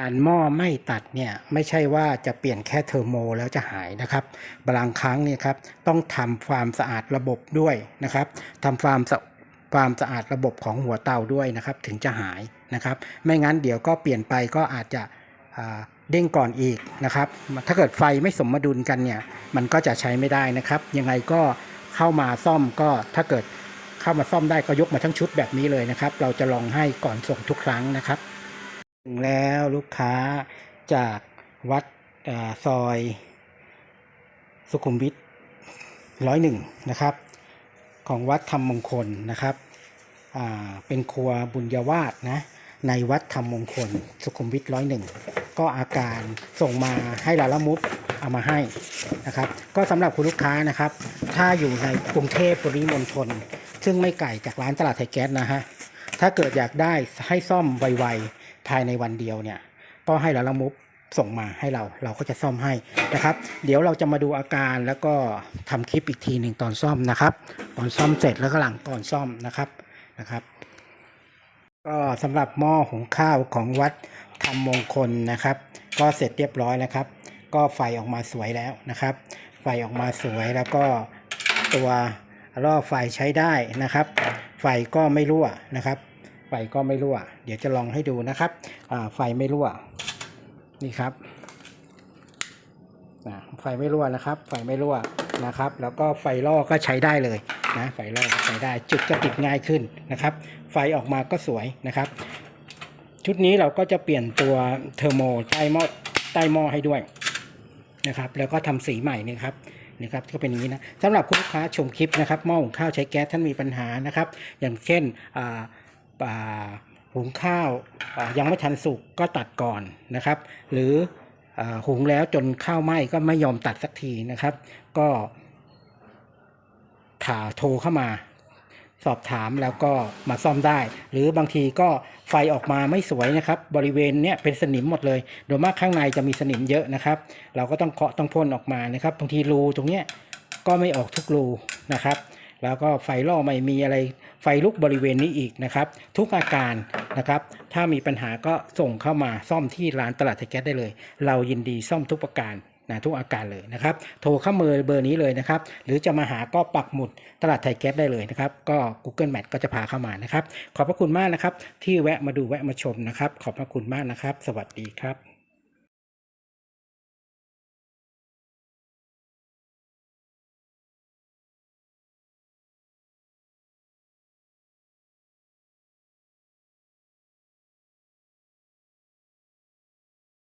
การหม้อไม่ตัดเนี่ยไม่ใช่ว่าจะเปลี่ยนแค่เทอร์โมแล้วจะหายนะครับบางครั้งเนี่ยครับต้องทำความสะอาดระบบด้วยนะครับทำความสะความสะอาดระบบของหัวเตาด้วยนะครับถึงจะหายนะครับ ไม่งั้นเดี๋ยวก็เปลี่ยนไปก็อาจจะเด้งก่อนอีกนะครับ ถ้าเกิดไฟไม่สมดุลกันเนี่ยมันก็จะใช้ไม่ได้นะครับ ยังไงก็เข้ามาซ่อมก็ถ้าเกิดเข้ามาซ่อมได้ก็ยกมาทั้งชุดแบบนี้เลยนะครับ เราจะลองให้ก่อนส่งทุกครั้งนะครับ ถึงแล้วลูกค้าจากวัดอซอย สุขุมวิทร้อยหนึ่งนะครับ ของวัดธรรมมงคลนะครับเป็นครัวบุญยวาสนะในวัดธรรมมงคล สุขุมวิทร้อยหนึ่งก็อาการส่งมาให้ลาละมุดเอามาให้นะครับ ก็สำหรับคุณลูกค้านะครับ ถ้าอยู่ในกรุงเทพปริมณฑลซึ่งไม่ไกลจากร้านตลาดไทยแก๊สนะฮะ ถ้าเกิดอยากได้ให้ซ่อมไวๆภายในวันเดียวเนี่ย ก็ให้เราละมุบส่งมาให้เราเราก็จะซ่อมให้นะครับ เดี๋ยวเราจะมาดูอาการแล้วก็ทำคลิปอีกทีหนึ่งตอนซ่อมนะครับ ตอนซ่อมเสร็จแล้วก็หลังก่อนซ่อมนะครับนะครับ ก็สำหรับหม้อหุงข้าวของวัดธรรมมงคลนะครับ ก็เสร็จเรียบร้อยแล้วครับ ก็ไฟออกมาสวยแล้วนะครับ ไฟออกมาสวยแล้วก็ตัวล่อไฟใช้ได้นะครับ ไฟก็ไม่รั่วนะครับ ฟก็ไม่รั่ว เดี๋ยวจะลองให้ดูนะครับไฟไม่รั่ว นี่ครับไฟไม่รั่วนะครับ ไฟไม่รั่วนะครับ แล้วก็ไฟล่อก็ใช้ได้เลยนะไฟล่อใช้ได้จุดก็ติดง่ายขึ้นนะครับ ไฟออกมาก็สวยนะครับ ชุดนี้เราก็จะเปลี่ยนตัวเทอร์โมใต้หม้อใต้หม้อให้ด้วยนะครับ แล้วก็ทำสีใหม่นี่ครับนี่ครับก็เป็นอย่างนี้นะสำหรับคุณลูกค้าชมคลิปนะครับหม้อหุงข้าวใช้แก๊สท่านมีปัญหานะครับ อย่างเช่นอ่า หุงข้าวยังไม่ทันสุกก็ตัดก่อนนะครับ หรืออหุงแล้วจนข้าวไหม้ก็ไม่ยอมตัดสักทีนะครับ ก็ถาโทรเข้ามา สอบถามแล้วก็มาซ่อมได้ หรือบางทีก็ไฟออกมาไม่สวยนะครับ บริเวณเนี้ยเป็นสนิมหมดเลย โดยมากข้างในจะมีสนิมเยอะนะครับ เราก็ต้องเคาะต้องพ่นออกมานะครับ บางทีรูตรงเนี้ยก็ไม่ออกทุกรูนะครับ แล้วก็ไฟล่อไม่มีอะไรไฟลุกบริเวณนี้อีกนะครับ ทุกอาการนะครับ ถ้ามีปัญหาก็ส่งเข้ามาซ่อมที่ร้านตลาดไทยแก๊สได้เลย เรายินดีซ่อมทุกประการนะทุกอาการเลยนะครับ โทรเข้าเบอร์เบอร์นี้เลยนะครับ หรือจะมาหาก็ปักหมุดตลาดไทยแก๊สได้เลยนะครับ ก็ Google Map ก็จะพาเข้ามานะครับ ขอบพระคุณมากนะครับ ที่แวะมาดูแวะมาชมนะครับ ขอบพระคุณมากนะครับ สวัสดีครับ